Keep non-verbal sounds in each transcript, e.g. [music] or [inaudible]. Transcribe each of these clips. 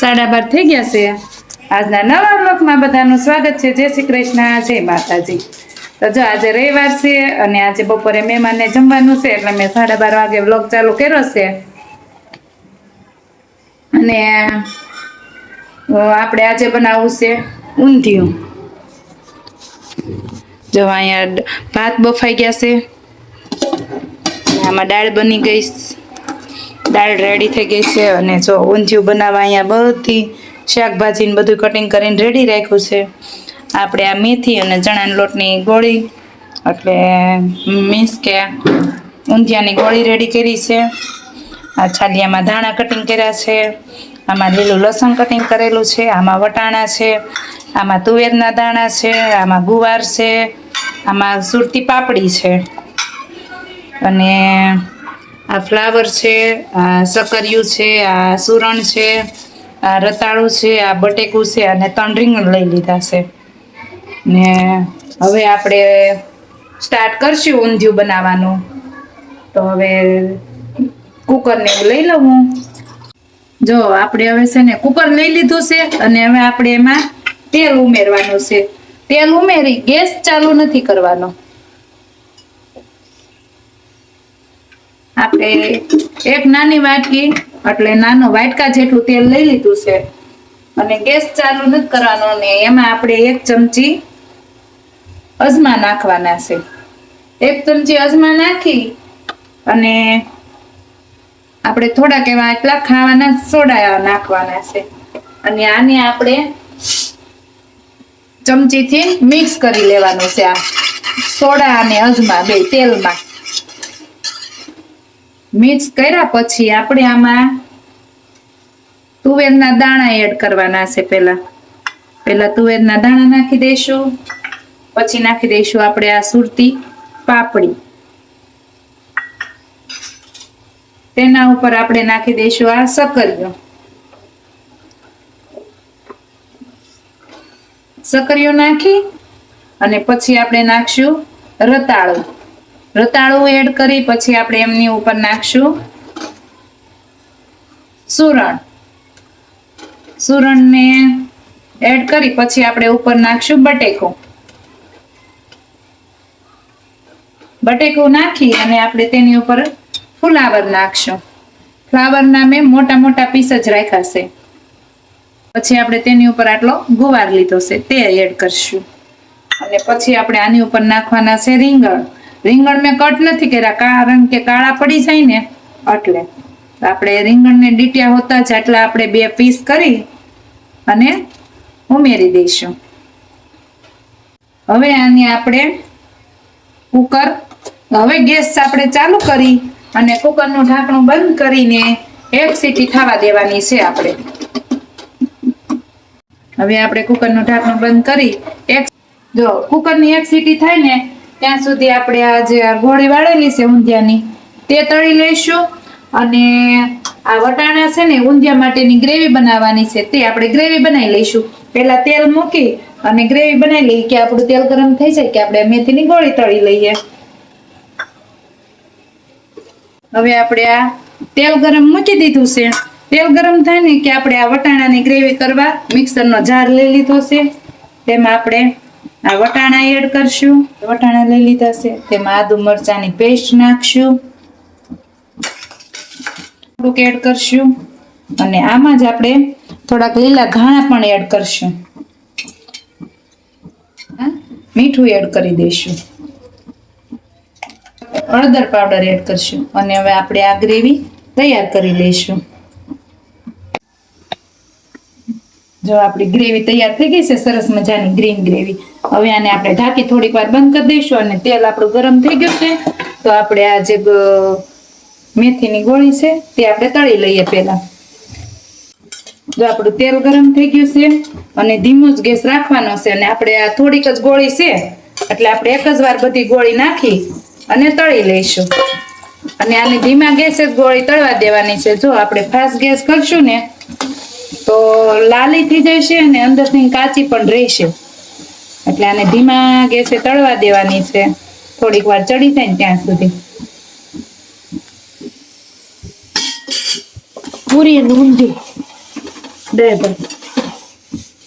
સાડા બાર થઈ ગયા છે. આજના નવા બ્લોકમાં બધાનું સ્વાગત છે. જય શ્રી કૃષ્ણ, જય માતાજી. તો જો આજે રવિવાર છે અને આજે બપોરે મહેમાનને જમવાનું છે, એટલે મેં સાડા બાર વાગે બ્લોગ ચાલુ કર્યો છે. અને આપણે આજે બનાવવું છે ઊંધિયું. જો અહીંયા ભાત બફાઈ ગયા છે. આમાં દાળ બની ગઈ. દાળ રેડી થઈ ગઈ છે અને જો ઊંધિયું બનાવવા અહીંયા બધી શાકભાજીને બધું કટિંગ કરીને રેડી રાખ્યું છે. આપણે આ મેથી અને ચણાના લોટની ગોળી, એટલે મીન્સ કે ઊંધિયાની ગોળી રેડી કરી છે. આ છાલિયામાં ધાણા કટિંગ કર્યા છે, આમાં લીલું લસણ કટિંગ કરેલું છે, આમાં વટાણા છે, આમાં તુવેરના દાણા છે, આમાં ગુવાર છે, આમાં સુરતી પાપડી છે. અને આ ફ્લાવર છે, આ સકરિયું છે, આ સુરણ છે, આ રતાળું છે, આ બટેકું છે, અને ત્રણ રીંગણ લઈ લીધા છે. ને હવે આપણે સ્ટાર્ટ કરશું ઊંધિયું બનાવવાનું. તો હવે કુકરને એવું લઈ લઉં હું. જો, આપણે હવે છે ને કુકર લઈ લીધું છે, અને હવે આપણે એમાં તેલ ઉમેરવાનું છે. તેલ ઉમેરી ગેસ ચાલુ નથી કરવાનો. આપણે એક નાની વાટકી, એટલે નાનો વાટકા જેટલું તેલ લઈ લીધું છે. અને ગેસ ચાલુ નથી કરવાનો ને એમાં આપણે એક ચમચી અજમા નાખવાના છે. એક ચમચી અજમા નાખી અને આપણે થોડાક એવા એટલા ખાવાના સોડા નાખવાના છે. અને આને આપણે ચમચીથી મિક્સ કરી લેવાનું છે આ સોડા અને અજમા બે તેલમાં. મિક્સ કર્યા પછી આપણે આમાં તુવેરના દાણા એડ કરવાના છે પહેલા. પહેલા તુવેરના દાણા નાખી દઈશું. પછી નાખી દઈશું આપણે આ સુરતી પાપડી. તેના ઉપર આપણે નાખી દઈશું આ સકરીઓ. સકરીઓ નાખી અને પછી આપણે નાખશું રતાળું. રતાળું એડ કરી, પછી આપણે એમની ઉપર નાખશું સુરણ. સુરણને એડ કરી, પછી આપણે ઉપર નાખશું બટેકો. બટેકો નાખી અને આપણે તેની ઉપર ફુલાવર નાખશું. ફ્લાવરના મેં મોટા મોટા પીસ જ રાખ્યા છે. પછી આપણે તેની ઉપર આટલો ગુવાર લીધો છે, તે એડ કરશું. અને પછી આપણે આની ઉપર નાખવાના છે રીંગણ. રીંગણ મેં કટ નથી કર્યા, કારણ કે કાળા પડી જાય ને, એટલે. આપણે રીંગણને ડીટ્યા હોતા જ એટલે આપણે બે પીસ કરી અને ઉમેરી દઈશું. હવે આને આપણે કુકર, હવે ગેસ આપણે ચાલુ કરી અને કુકરનું ઢાંકણું બંધ કરીને એક સીટી થવા દેવાની છે આપણે. હવે આપણે કુકરનું ઢાંકણું બંધ કરી, એક જો કુકરની એક સીટી થાય ને ત્યાં સુધી આપણે આ જે ગોળી વાળેલી છે ઊંધિયાની. તે તળી લઈશું અને આ વટાણા છે ને ઊંધિયા માટેની ગ્રેવી બનાવવાની છે તે આપણે ગ્રેવી બનાવી લઈશું. પહેલાં તેલ મૂકી અને ગ્રેવી બનાવી લઈએ કે આપણું તેલ ગરમ થઈ જાય કે આપણે મેથીની ગોળી તળી લઈએ. હવે આપણે આ તેલ ગરમ મૂકી દીધું છે. તેલ ગરમ થાય ને કે આપણે આ વટાણાની ગ્રેવી કરવા મિક્સરનો જાર લઈ લીધો છે. તેમાં આપણે આ વટાણા એડ કરશું. વટાણા લઈ લીધા છે. તેમાં આદુ મરચાની પેસ્ટ નાખશું. થોડુંક એડ કરશું. અને આમાં જ આપણે થોડાક લીલા ઘાણા પણ એડ કરશું? મીઠું એડ કરી દઈશું. હળદર પાવડર એડ કરશું. અને હવે આપણે આ ગ્રેવી તૈયાર કરી લઈશું. જો આપણી ગ્રેવી તૈયાર થઈ ગઈ છે, સરસ મજાની ગ્રીન ગ્રેવી. હવે આને આપણે ઢાંકી થોડીક વાર બંધ કરી દઈશું અને તેલ આપણું ગરમ થઈ ગયું છે. તો આપણે આ જે મેથીની ગોળી છે, તે આપણે તળી લઈએ પહેલા. જો આપણું તેલ ગરમ થઈ ગયું છે અને ધીમો જ ગેસ રાખવાનો છે અને આપણે આ થોડીક જ ગોળી છે, એટલે આપણે એક જ વાર બધી ગોળી નાખી અને તળી લઈશું. અને આને ધીમા ગેસે ગોળી તળવા દેવાની છે. જો આપણે ફાસ્ટ ગેસ કરશું ને તો લાલી થઈ જશે અને અંદરથી કાચી પણ રહેશે. એટલે આને ધીમા ગેસે તળવા દેવાની છે. થોડીક વાર ચડી જાય ને ત્યાં સુધી. પૂરી ઊંધી. દાળ ભાત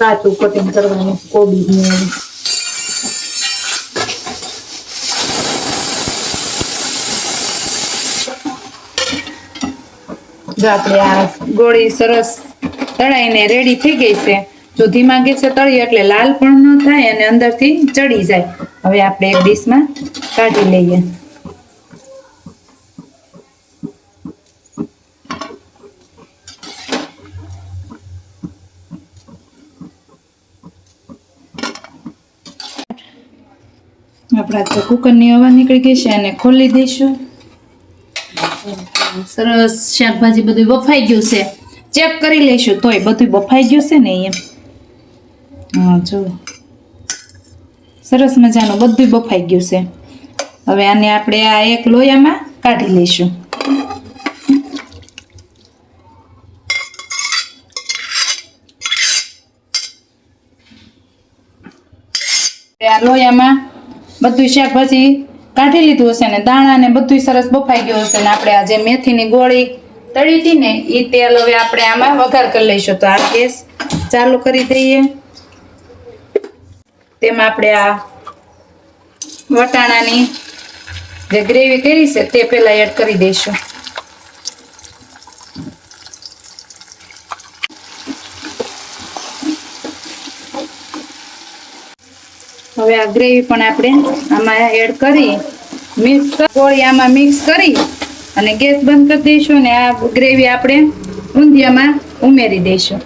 કાચું કટિંગ કરવાનું, કોબી આપણે આ ગોળી સરસ તળાઈને રેડી થઈ ગઈ છે. જો ધીમા ગેસે તળીએ એટલે લાલ પણ ન થાય અને અંદરથી ચડી જાય. હવે આપણે ડીશમાં કાઢી લઈએ. આપણા તો કુકરની હવા નીકળી ગઈ છે અને ખોલી દઈશું. સરસ શાકભાજી બધું બફાઈ ગયું છે. ચેક કરી લઈશું તોય બધું બફાઈ ગયું છે ને એમ હા, જો. સરસ મજાનું બધું બફાઈ ગયું છે. હવે આને આપણે આ એક લોયામાં કાઢી લઈશું. આ લોયામાં બધું શાકભાજી કાઢી લીધું હશે ને દાણા ને બધું સરસ બફાઈ ગયું હશે ને, આપણે આ જે મેથીની ગોળી તળી હતી ને એ તેલ હવે આપણે આમાં વઘાર કરી લઈશું. તો આ ગેસ ચાલુ કરી દઈએ. તેમાં આપણે આ વટાણાની જે ગ્રેવી કરી છે, તે પહેલાં એડ કરી દઈશું. હવે આ ગ્રેવી પણ આપણે આમાં એડ કરી, મિક્સ ગોળી આમાં મિક્સ કરી અને ગેસ બંધ કરી દઈશું અને આ ગ્રેવી આપણે ઊંધિયામાં ઉમેરી દઈશું.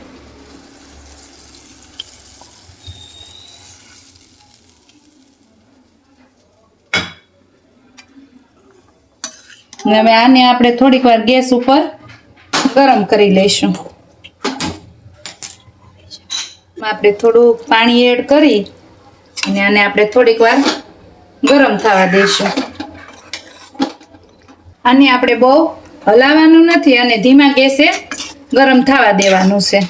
હવે આને આપણે થોડીક વાર ગેસ ઉપર ગરમ કરી લઈશું. આપણે થોડું પાણી એડ કરી અને આને આપણે થોડીક વાર ગરમ થવા દઈશું. આને આપણે બહુ હલાવવાનું નથી અને ધીમા ગેસે ગરમ થવા દેવાનું છે.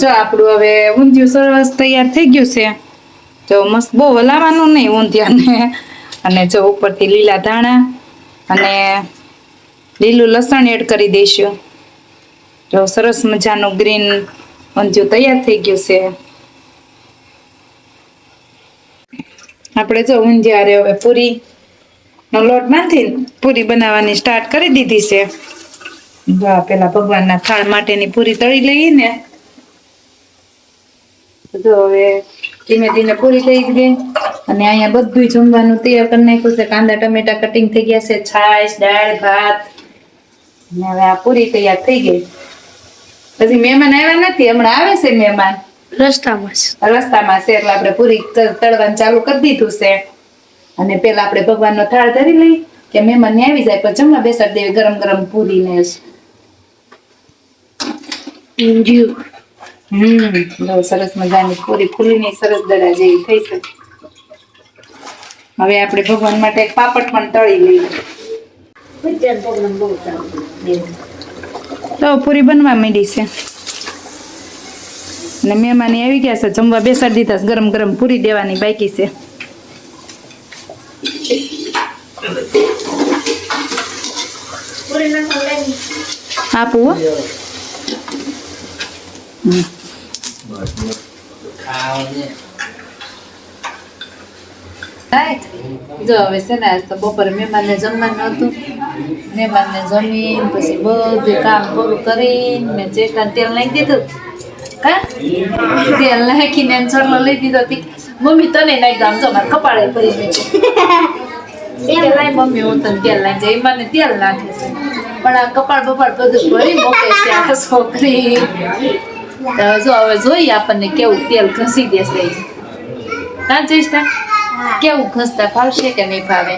જો આપણું હવે ઊંધિયું સરસ તૈયાર થઈ ગયું છે. જો મસ્ત બહુ હલાવવાનું નહીં ઊંધિયાને. અને જો ઉપરથી લીલા ધાણા અને લીલું લસણ એડ કરી દઈશું. જો સરસ મજાનું ગ્રીન ઊંધિયું તૈયાર થઈ ગયું છે. આપણે જો ઊંધિયારે હવે પૂરી નો લોટ બાંધી પૂરી બનાવવાની સ્ટાર્ટ કરી દીધી છે. જો આ પેલા ભગવાનના થાળ માટેની પૂરી તળી લઈએ ને જો હવે ધીમે ધીમે પૂરી થઈ ગઈ. અને અહીંયા બધું જમવાનું તૈયાર કરી નાખ્યું છે. કાંદા ટમેટા કટિંગ થઈ ગયા છે. છાશ દાળ ભાત. અને હવે આ પૂરી તૈયાર થઈ ગઈ. પછી મહેમાન આવ્યા નથી. હમણાં આવે છે મહેમાન. રસ્તામાં રસ્તામાં છે. એટલે આપણે પૂરી તળવાનું ચાલુ કરી દીધું છે. અને પેલા આપણે ભગવાનનો થાળ ધરી લઈ કે મહેમાન આવી જાય પછી જમવા બેસાડી દેવી ગરમ ગરમ પૂરી ને હમ સરસ મજાની પૂરી ફૂલીની સરસ દડા જેવી થઈ છે. હવે આપણે ભગવાન માટે એક પાપડ પણ તળી લઈએ. તો પૂરી બનવા માંડી છે. અને મહેમાની આવી ગયા છે જમવા બેસાડી દીધા ગરમ ગરમ પૂરી દેવાની બાકી છે. આપું જો હવે છે ને તો બપોરે મહેમાનને જમવાનું હતું. મહેમાનને જમીન પછી બધું કામ પૂરું કરીને મેં ચેસ્ટા તેલ નાખી દીધું. કા? તેલ નાખીને એને ચોટલો લઈ દીધો તી. મમ્મી તને નાખી દો આમ જો મારે કપાળે પડી મેં [laughs] લાય મમ્મી હું તને તેલ નાખી મને તેલ નાખે છે. પણ આ કપાળ બપાળ બધું ભરી મૂકે છે આ છોકરી જો હવે જોઈએ આપણને કેવું તેલ ઘસી દેશે ઈ. જઈશતા કેવું ઘસતા ફાવશે કે નહીં ફાવે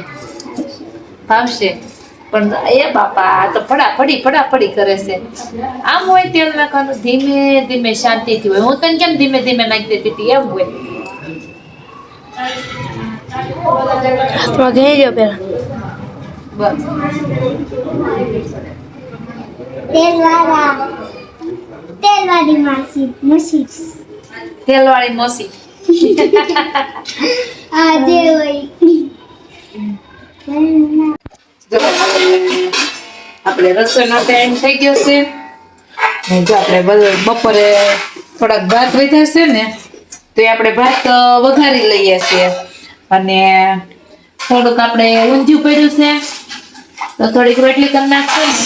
ફાવશે પણ એ બાપા આ તો ફડાફડી ફડાફડી કરે છે આમ હોય તેલ નાખવાનું ધીમે ધીમે શાંતિથી હોય હું તને કેમ ધીમે ધીમે નાખી દેતી હતી એમ હોય જે હોય જો હવે આપણે રસોઈનો ટાઈમ થઈ ગયો છે. ને જો આપણે બપોરે થોડાક ભાત વધ્યા છે ને તો એ આપણે ભાત વઘારી લઈએ છીએ. અને થોડુંક આપણે ઊંધિયું પડ્યું છે. તો થોડીક રોટલી કરી નાખશો ને.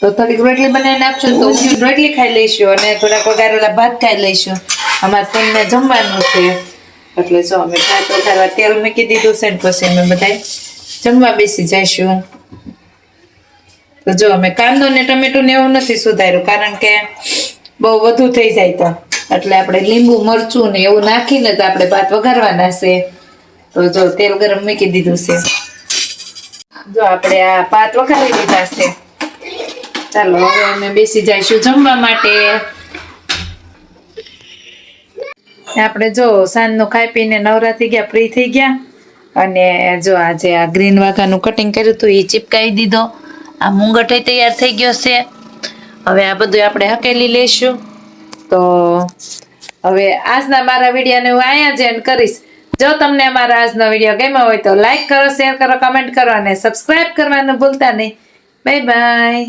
તો થોડીક રોટલી બનાવી નાખશો તો રોટલી ખાઈ લઈશું અને થોડાક વઘારેલા ભાત ખાઈ લઈશું. અમારે તમને જમવાનું છે. એટલે જો અમે ભાત વઘારવા તેલ મૂકી દીધું છે ને પછી અમે બધા જમવા બેસી જઈશું. તો જો અમે કાંદો ને ટમેટું ને એવું નથી સુધાર્યું કારણ કે બહુ વધુ થઈ જાય તો. એટલે આપણે લીંબુ, મરચું ને એવું નાખીને તો આપણે ભાત વઘારવાના છે. તો જો તેલ ગરમ મૂકી દીધું છે. જો આપણે આ ભાત વઘારી લીધા છે. ચાલો, હવે અમે બેસી જઈશું જમવા માટે. આપણે જો સાંજનું ખાઈ પીને નવરા થઈ ગયા ફ્રી થઈ ગયા. અને જો આજે આ ગ્રીન વાઘાનું કટિંગ કર્યું હતું, એ ચીપકાવી દીધો. આ મુંગઠ તૈયાર થઈ ગયો છે. હવે આ બધું આપણે હકેલી લઈશું. તો હવે આજના મારા વિડીયાને હું અહીંયા જ એન્ડ કરીશ. જો તમને અમારા આજનો વીડિયો ગમ્યો હોય તો લાઈક કરો શેર કરો કમેન્ટ કરો અને સબસ્ક્રાઈબ કરવાનું ભૂલતા નહીં. Bye bye